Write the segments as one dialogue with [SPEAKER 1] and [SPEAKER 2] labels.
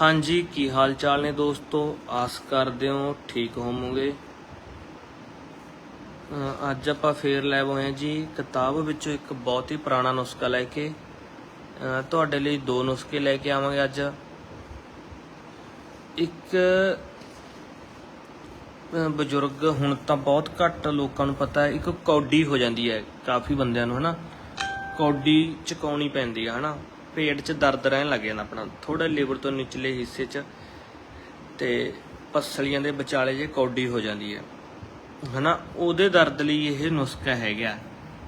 [SPEAKER 1] ਹਾਂਜੀ, ਕੀ ਹਾਲ ਚਾਲ ਨੇ ਦੋਸਤੋ? ਆਸ ਕਰਦੇ ਹਾਂ ਠੀਕ ਹੋਵੋਗੇ। ਅੱਜ ਆਪਾਂ ਫੇਰ ਲੈ ਹੋਏ ਹਾਂ ਜੀ ਕਿਤਾਬ ਵਿੱਚੋਂ ਇੱਕ ਬਹੁਤ ਹੀ ਪੁਰਾਣਾ ਨੁਸਖਾ ਲੈ ਕੇ। ਤੁਹਾਡੇ ਲਈ ਦੋ ਨੁਸਖੇ ਲੈ ਕੇ ਆਵਾਂਗੇ ਅੱਜ। ਇੱਕ ਬਜ਼ੁਰਗ, ਹੁਣ ਤਾਂ ਬਹੁਤ ਘੱਟ ਲੋਕਾਂ ਨੂੰ ਪਤਾ ਹੈ, ਇੱਕ ਕੌਡੀ ਹੋ ਜਾਂਦੀ ਹੈ, ਕਾਫੀ ਬੰਦਿਆਂ ਨੂੰ, ਹਨਾ? ਕੌਡੀ ਚਕਾਉਣੀ ਪੈਂਦੀ ਹੈ, ਹਨਾ? ਪੇਟ 'ਚ ਦਰਦ ਰਹਿਣ ਲੱਗ ਜਾਂਦਾ ਆਪਣਾ। ਥੋੜਾ ਲਿਵਰ ਤੋਂ ਨਿਚਲੇ ਹਿੱਸੇ 'ਚ ਤੇ ਪਸਲੀਆਂ ਦੇ ਵਿਚਾਲੇ ਜੇ ਕੌਡੀ ਹੋ ਜਾਂਦੀ ਹੈ। ਹਨਾ? ਉਹਦੇ ਦਰਦ ਲਈ ਇਹ ਨੁਸਖਾ ਹੈਗਾ।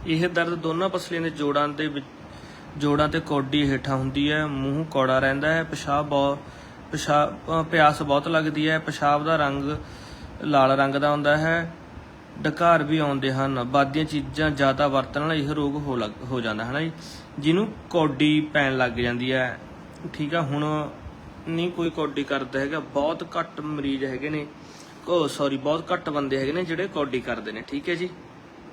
[SPEAKER 1] ਇਹ ਦਰਦ ਦੋਨਾਂ ਪਸਲੀਆਂ ਦੇ ਜੋੜਾਂ ਦੇ ਵਿੱਚ ਜੋੜਾਂ ਤੇ ਕੌਡੀ ਹੇਠਾਂ ਹੁੰਦੀ ਹੈ। ਮੂੰਹ ਕੌੜਾ ਰਹਿੰਦਾ ਹੈ। ਪਿਸ਼ਾਬ ਬਹੁਤ ਪਿਸ਼ਾਬ ਪਿਆਸ ਬਹੁਤ ਲੱਗਦੀ ਹੈ। ਪਿਸ਼ਾਬ ਦਾ ਰੰਗ ਲਾਲ ਰੰਗ ਦਾ ਹੁੰਦਾ ਹੈ। ਡਕਾਰ ਵੀ ਆਉਂਦੇ ਹਨ। ਬਾਦੀਆਂ ਚੀਜ਼ਾਂ ਜ਼ਿਆਦਾ ਵਰਤਣ ਨਾਲ ਇਹ ਰੋਗ ਹੋ ਲੱਗ, ਹੋ ਜਾਂਦਾ ਹੈ ਨਾ ਜੀ? ਜਿਹਨੂੰ ਕੌਡੀ ਪੈਣ ਲੱਗ ਜਾਂਦੀ ਹੈ। ਠੀਕ ਆ, ਹੁਣ ਨਹੀਂ ਕੋਈ ਕੌਡੀ ਕਰਦਾ ਹੈਗਾ। ਬਹੁਤ ਘੱਟ ਮਰੀਜ਼ ਹੈਗੇ ਨੇ। ਉਹ ਸੌਰੀ ਬਹੁਤ ਘੱਟ ਬੰਦੇ ਹੈਗੇ ਨੇ ਜਿਹੜੇ ਕੌਡੀ ਕਰਦੇ ਨੇ। ਠੀਕ ਹੈ ਜੀ?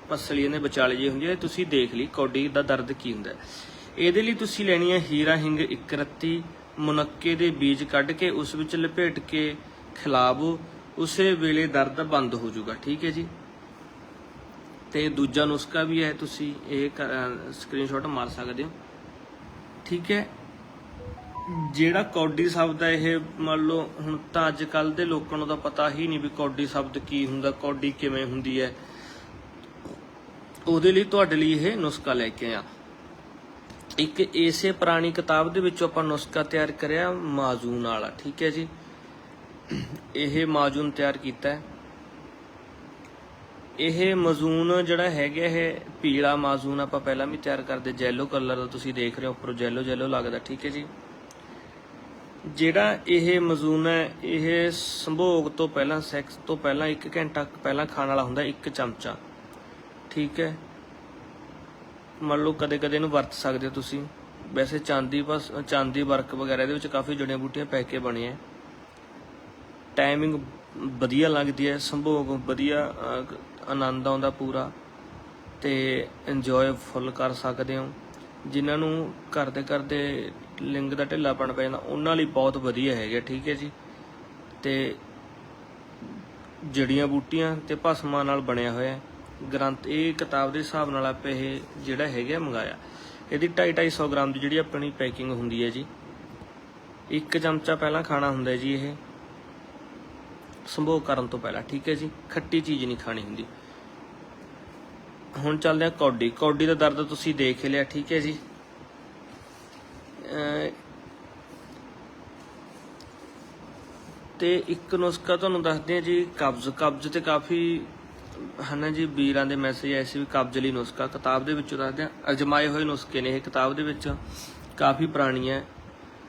[SPEAKER 1] ਪਸਲੀਆਂ ਦੇ ਵਿਚਾਲੇ ਜੀ ਹੁੰਦੀ ਹੈ ਤੁਸੀਂ ਦੇਖ ਲਈ ਕੌਡੀ ਦਾ ਦਰਦ ਕੀ ਹੁੰਦਾ ਇਹਦੇ ਲਈ ਤੁਸੀਂ ਲੈਣੀ ਹੈ ਹੀਰਾ ਹਿੰਗ ਇੱਕ ਰੱਤੀ ਮੁਨੱਕੇ ਦੇ ਬੀਜ ਕੱਢ ਕੇ ਉਸ ਵਿੱਚ ਲਪੇਟ ਕੇ ਖਿਲਾਵੋ। ਉਸੇ ਵੇਲੇ ਦਰਦ ਬੰਦ ਹੋ ਜਾਊਗਾ। ਠੀਕ ਹੈ ਜੀ? ਤੇ ਦੂਜਾ ਨੁਸਖਾ ਵੀ ਹੈ, ਤੁਸੀਂ ਇਹ ਸਕਰੀਨਸ਼ਾਟ ਮਾਰ ਸਕਦੇ ਹੋ। ਠੀਕ ਹੈ? ਜਿਹੜਾ ਕੌਡੀ ਸ਼ਬਦ ਹੈ, ਇਹ ਮੰਨ ਲਓ ਹੁਣ ਤਾਂ ਅੱਜ ਕੱਲ ਦੇ ਲੋਕਾਂ ਨੂੰ ਤਾਂ ਪਤਾ ਹੀ ਨਹੀਂ ਵੀ ਕੌਡੀ ਸ਼ਬਦ ਕੀ ਹੁੰਦਾ, ਕੌਡੀ ਕਿਵੇਂ ਹੁੰਦੀ ਹੈ। ਉਹਦੇ ਲਈ ਤੁਹਾਡੇ ਲਈ ਇਹ ਨੁਸਖਾ ਲੈ ਕੇ ਆ ਇੱਕ ਇਸੇ ਪੁਰਾਣੀ ਕਿਤਾਬ ਦੇ ਵਿੱਚੋਂ ਆਪਾਂ ਨੁਸਖਾ ਤਿਆਰ ਕਰਿਆ, ਮਾਜੂਨ ਵਾਲਾ। ਠੀਕ ਹੈ ਜੀ? ਇਹ ਮਾਜੂਨ ਤਿਆਰ ਕੀਤਾ ਹੈ। ਇਹ ਮਜ਼ੂਨ ਜਿਹੜਾ ਹੈਗਾ ਇਹ ਪੀਲਾ ਮਾਜ਼ੂਨ ਆਪਾਂ ਪਹਿਲਾਂ ਵੀ ਤਿਆਰ ਕਰਦੇ ਜੈਲੋ ਕਲਰ ਦਾ ਤੁਸੀਂ ਦੇਖ ਰਹੇ ਹੋ, ਉੱਪਰੋਂ ਜੈਲੋ ਜੈਲੋ ਲੱਗਦਾ, ਠੀਕ ਹੈ ਜੀ। ਜਿਹੜਾ ਇਹ ਮਜ਼ੂਨ ਹੈ, ਇਹ ਸੰਭੋਗ ਤੋਂ ਪਹਿਲਾਂ ਸੈਕਸ ਤੋਂ ਪਹਿਲਾਂ 1 ਘੰਟਾ ਪਹਿਲਾਂ ਖਾਣ ਵਾਲਾ ਹੁੰਦਾ, ਇੱਕ ਚਮਚਾ, ਠੀਕ ਹੈ। ਮੰਨ ਲਓ ਕਦੇ ਕਦੇ ਇਹਨੂੰ ਵਰਤ ਸਕਦੇ ਹੋ ਤੁਸੀਂ। ਵੈਸੇ ਚਾਂਦੀ ਬਸ, ਚਾਂਦੀ ਵਰਕ ਵਗੈਰਾ ਇਹਦੇ ਵਿੱਚ ਕਾਫੀ ਜੜੀਆਂ ਬੂਟੀਆਂ ਪੈ ਕੇ ਬਣੀਆਂ ਟਾਈਮਿੰਗ ਵਧੀਆ ਲੱਗਦੀ ਹੈ, ਸੰਭੋਗ ਵਧੀਆ ਆਨੰਦ ਆਉਂਦਾ ਪੂਰਾ ਤੇ ਇੰਜੋਏ ਫੁੱਲ ਕਰ ਸਕਦੇ ਹੋ। ਜਿਨ੍ਹਾਂ ਨੂੰ ਕਰਦੇ ਕਰਦੇ ਲਿੰਗ ਦਾ ਢਿੱਲਾਪਣ ਪੈ ਜਾਂਦਾ, ਉਹਨਾਂ ਲਈ ਬਹੁਤ ਵਧੀਆ ਹੈਗਾ ਠੀਕ ਹੈ ਜੀ। ਤੇ ਜੜੀਆਂ ਬੂਟੀਆਂ ਤੇ ਭਸਮਾਂ ਨਾਲ ਬਣਿਆ ਹੋਇਆ ਗ੍ਰੰਥ, ਇਹ ਕਿਤਾਬ ਦੇ ਹਿਸਾਬ ਨਾਲ ਆਪੇ ਇਹ ਜਿਹੜਾ ਹੈਗਾ ਮੰਗਾਇਆ। ਇਹਦੀ 2.5 250 ਗ੍ਰਾਮ ਦੀ ਜਿਹੜੀ ਆਪਣੀ ਪੈਕਿੰਗ ਹੁੰਦੀ ਹੈ ਜੀ। ਇੱਕ ਚਮਚਾ ਪਹਿਲਾਂ ਖਾਣਾ ਹੁੰਦਾ ਜੀ ਇਹ। ਸੰਭੋਗ ਕਰਨ ਤੋਂ ਪਹਿਲਾਂ, ਠੀਕ ਹੈ ਜੀ? ਖੱਟੀ ਚੀਜ਼ ਨਹੀਂ ਖਾਣੀ ਹੁੰਦੀ। ਹੁਣ ਚੱਲਦੇ ਆ ਕੌਡੀ। ਕੌਡੀ ਦਾ ਦਰਦ ਤੁਸੀਂ ਦੇਖ ਲਿਆ, ਠੀਕ ਹੈ ਜੀ? ਤੇ ਇੱਕ ਨੁਸਖਾ ਤੁਹਾਨੂੰ ਦੱਸਦੇ ਆ ਜੀ, ਕਬਜ਼। ਕਬਜ਼ ਤੇ ਕਾਫੀ, ਹਨਾ ਜੀ, ਵੀਰਾਂ ਦੇ ਮੈਸੇਜ ਆਏ ਸੀ ਵੀ ਕਬਜ਼ ਲਈ ਨੁਸਖਾ। ਕਿਤਾਬ ਦੇ ਵਿੱਚੋਂ ਦੱਸਦੇ ਆ ਅਜਮਾਏ ਹੋਏ ਨੁਸਖੇ ਨੇ ਇਹ ਕਿਤਾਬ ਦੇ ਵਿੱਚ। ਕਾਫੀ ਪੁਰਾਣੀ ਹੈ